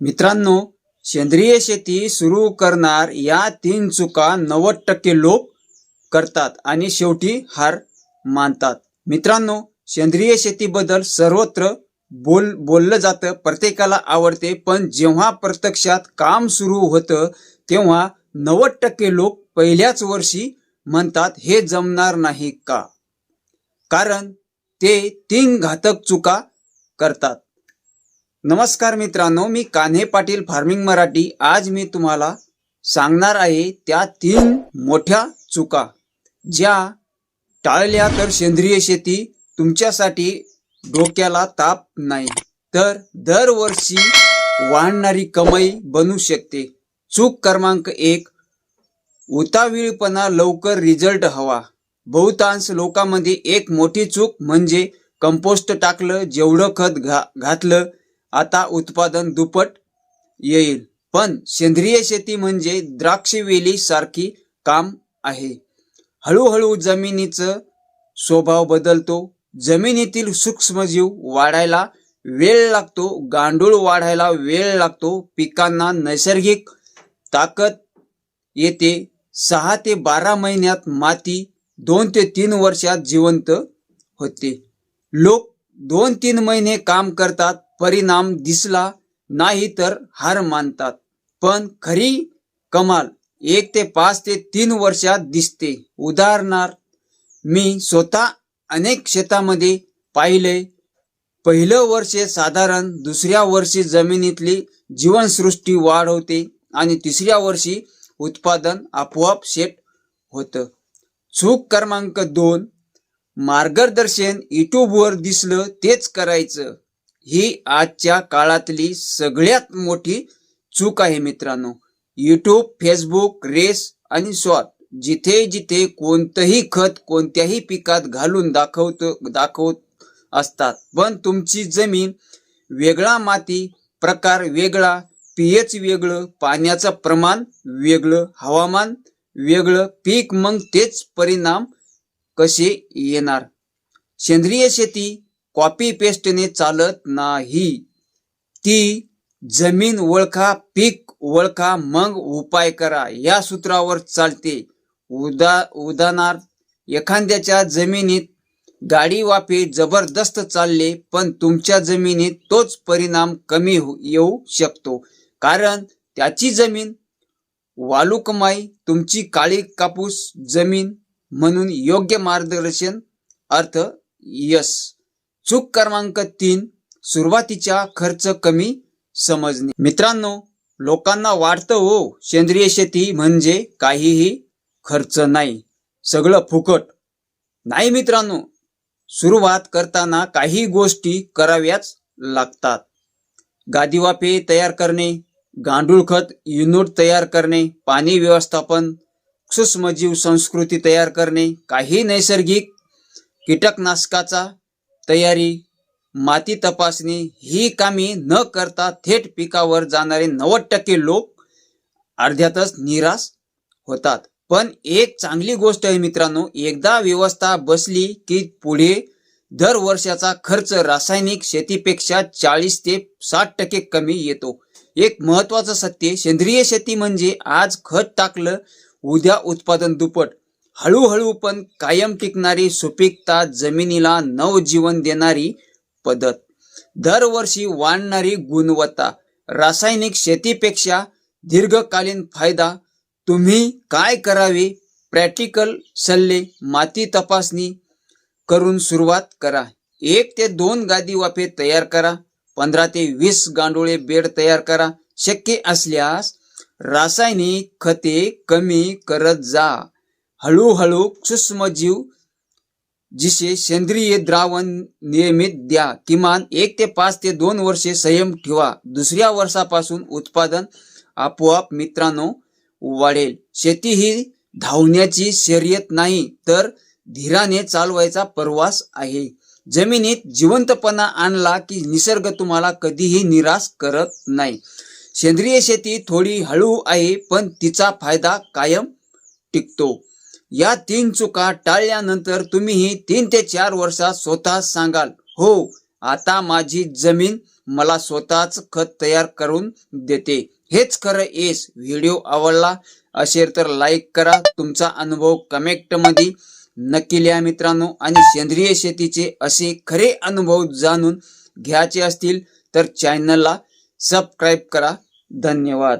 मित्रांनो सेंद्रिय शेती सुरू करणार या तीन चुका नव्वद टक्के लोक करतात आणि शेवटी हार मानतात. मित्रांनो सेंद्रिय शेतीबद्दल सर्वत्र बोल बोललं जातं प्रत्येकाला आवडते पण जेव्हा प्रत्यक्षात काम सुरू होतं तेव्हा नव्वद टक्के लोक पहिल्याच वर्षी म्हणतात हे जमणार नाही का? कारण ते तीन घातक चुका करतात. नमस्कार मित्रांनो मी कान्हे पाटील फार्मिंग मराठी. आज मी तुम्हाला सांगणार आहे त्या तीन मोठ्या चुका ज्या टाळल्या तर सेंद्रिय शेती तुमच्यासाठी डोक्याला ताप नाही तर दरवर्षी वाढणारी कमाई बनू शकते. चूक क्रमांक एक उतावीळपणा लवकर रिझल्ट हवा. बहुतांश लोकांमध्ये एक मोठी चूक म्हणजे कंपोस्ट टाकलं जेवढं खत घा घातलं आता उत्पादन दुप्पट येईल. पण सेंद्रिय शेती म्हणजे द्राक्षवेली सारखी काम आहे. हळूहळू जमिनीचं स्वभाव बदलतो. जमिनीतील सूक्ष्मजीव वाढायला वेळ लागतो. गांडूळ वाढायला वेळ लागतो. पिकांना नैसर्गिक ताकद येते. सहा ते बारा महिन्यात माती दोन ते तीन वर्षात जिवंत होते. लोक दोन तीन महिने काम करतात. परिणाम दिसला नाही तर हार मानतात. पण खरी कमाल एक ते पाच ते तीन वर्षात दिसते. उदाहरणार्थ मी स्वतः अनेक शेतामध्ये पाहिले. पहिलं वर्ष साधारण दुसऱ्या वर्षी जमिनीतली जीवनसृष्टी वाढ होते आणि तिसऱ्या वर्षी उत्पादन आपोआप सेट होतं. चूक क्रमांक दोन मार्गदर्शन युट्यूबवर दिसलं तेच करायचं. ही आजच्या काळातली सगळ्यात मोठी चूक आहे मित्रांनो. यूट्यूब फेसबुक रेस आणि शॉर्ट जिथे जिथे कोणतंही खत कोणत्याही पिकात घालून दाखवतो दाखवत असतात. पण तुमची जमीन वेगळा माती प्रकार वेगळा पीएच वेगळं पाण्याचं प्रमाण वेगळं हवामान वेगळं पीक मग तेच परिणाम कसे येणार? सेंद्रिय शेती कॉपी पेस्टने चालत नाही. ती जमीन ओळखा पीक ओळखा मग उपाय करा. या सूत्रावर चालते. उदा उदाहरणार्थ एखाद्याच्या जमिनीत गाडी वाफे जबरदस्त चालले पण तुमच्या जमिनीत तोच परिणाम कमी हो, येऊ शकतो. कारण त्याची जमीन वालुकमाई तुमची काळी कापूस जमीन म्हणून योग्य मार्गदर्शन अर्थ यस चूक क्रमांक तीन सुरुवातीच्या खर्च कमी समजणे. मित्रांनो लोकांना वाटतं हो सेंद्रिय शेती म्हणजे काहीही खर्च नाही. सगळं फुकट. नाही मित्रांनो सुरुवात करताना काही गोष्टी कराव्याच लागतात. गादीवाफे तयार करणे गांडूळ खत युनिट तयार करणे पाणी व्यवस्थापन सूक्ष्मजीव संस्कृती तयार करणे काही नैसर्गिक कीटकनाशकाचा तयारी माती तपासणी ही कामे न करता थेट पिकावर जाणारे नव्वद टक्के लोक अर्ध्यातच निराश होतात. पण एक चांगली गोष्ट आहे मित्रांनो एकदा व्यवस्था बसली की पुढे दर वर्षाचा खर्च रासायनिक शेतीपेक्षा चाळीस ते साठ टक्के कमी येतो. एक महत्वाचं सत्य सेंद्रिय शेती म्हणजे आज खत टाकलं उद्या उत्पादन दुप्पट. हळूहळू पण कायम टिकणारी सुपीकता जमिनीला नवजीवन देणारी पद्धत. दरवर्षी वाढणारी गुणवत्ता रासायनिक शेतीपेक्षा दीर्घकालीन फायदा तुम्ही काय करावे? प्रॅक्टिकल सल्ले माती तपासणी करून सुरुवात करा. एक ते दोन गादी वाफे तयार करा. पंधरा ते वीस गांडोळे बेड तयार करा. शक्य असल्यास रासायनिक खते कमी करत जा. हळूहळू सूक्ष्मजीव जिसे सेंद्रिय द्रावण नियमित द्या किमान एक ते पाच ते दोन वर्षे संयम ठेवा. दुसऱ्या वर्षापासून उत्पादन आपोआप मित्रांनो वाढेल. शेती ही धावण्याची शर्यत नाही तर धीराने चालवायचा प्रवास आहे. जमिनीत जिवंतपणा आणला की निसर्ग तुम्हाला कधीही निराश करत नाही. सेंद्रिय शेती थोडी हळू आहे पण तिचा फायदा कायम टिकतो. या तीन चुका टाळल्यानंतर तुम्हीही तीन ते चार वर्षात स्वतः सांगाल हो आता माझी जमीन मला स्वतःच खत तयार करून देते. हेच खरं येस व्हिडिओ आवडला असेल तर लाईक करा. तुमचा अनुभव कमेंटमध्ये नक्की लिहा मित्रांनो. आणि सेंद्रिय शेतीचे असे खरे अनुभव जाणून घ्यायचे असतील तर चॅनलला सबस्क्राईब करा. धन्यवाद.